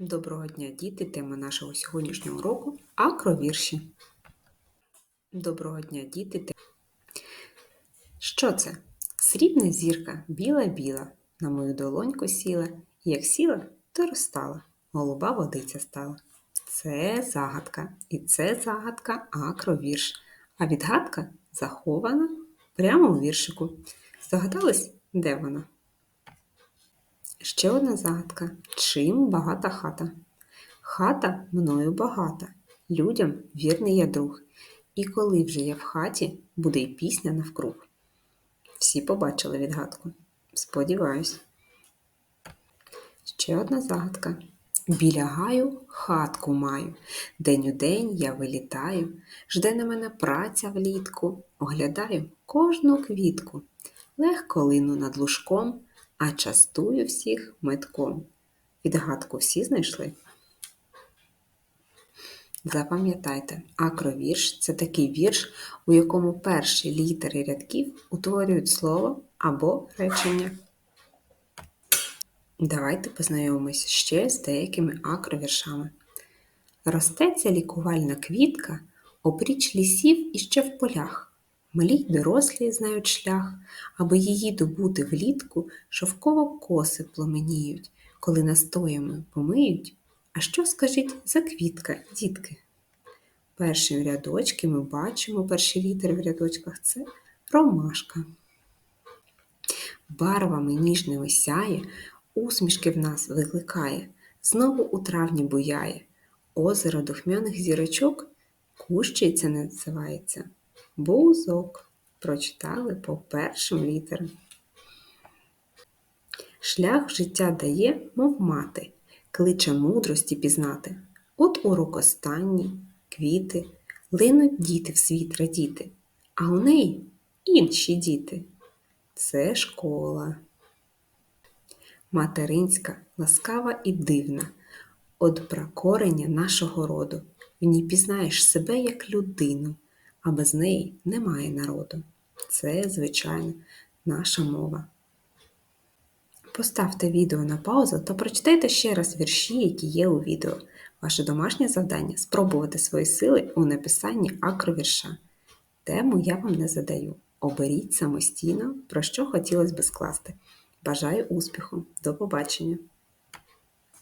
Доброго дня, діти! Тема нашого сьогоднішнього уроку акровірші. Доброго дня, діти! Що це? Срібна зірка, біла-біла, на мою долоньку сіла, як сіла, то розстала, голуба водиця стала. Це загадка, і це загадка акровірш, а відгадка захована прямо у віршику. Здогадались, де вона? Ще одна загадка. Чим багата хата? Хата мною багата, людям вірний я друг. І коли вже я в хаті, буде й пісня навкруг. Всі побачили відгадку. Сподіваюсь. Ще одна загадка. Біля гаю хатку маю. День у день я вилітаю, жде на мене праця влітку, оглядаю кожну квітку. Легко лину над лужком, а частую всіх метком. Відгадку всі знайшли? Запам'ятайте, акровірш це такий вірш, у якому перші літери рядків утворюють слово або речення. Давайте познайомимось ще з деякими акровіршами. Росте ця лікувальна квітка опріч лісів і ще в полях. Малі й дорослі знають шлях, аби її добути влітку, шовково коси пломеніють, коли настоями помиють. А що скажіть за квітка, дітки? Перші рядочки ми бачимо, перші літери в рядочках це ромашка. Барвами ніжними сяє, усмішки в нас викликає, знову у травні буяє. Озеро духмяних зірочок кущий це називається. Бузок. Прочитали по першим літерам. Шлях життя дає, мов мати, кличе мудрості пізнати. От урок останній, квіти, линуть діти в світ радіти, а у неї інші діти. Це школа. Материнська, ласкава і дивна, од пракорення нашого роду. В ній пізнаєш себе як людину, а без неї немає народу. Це, звичайно, наша мова. Поставте відео на паузу та прочитайте ще раз вірші, які є у відео. Ваше домашнє завдання спробувати свої сили у написанні акровірша. Тему я вам не задаю. Оберіть самостійно, про що хотілося би скласти. Бажаю успіху! До побачення!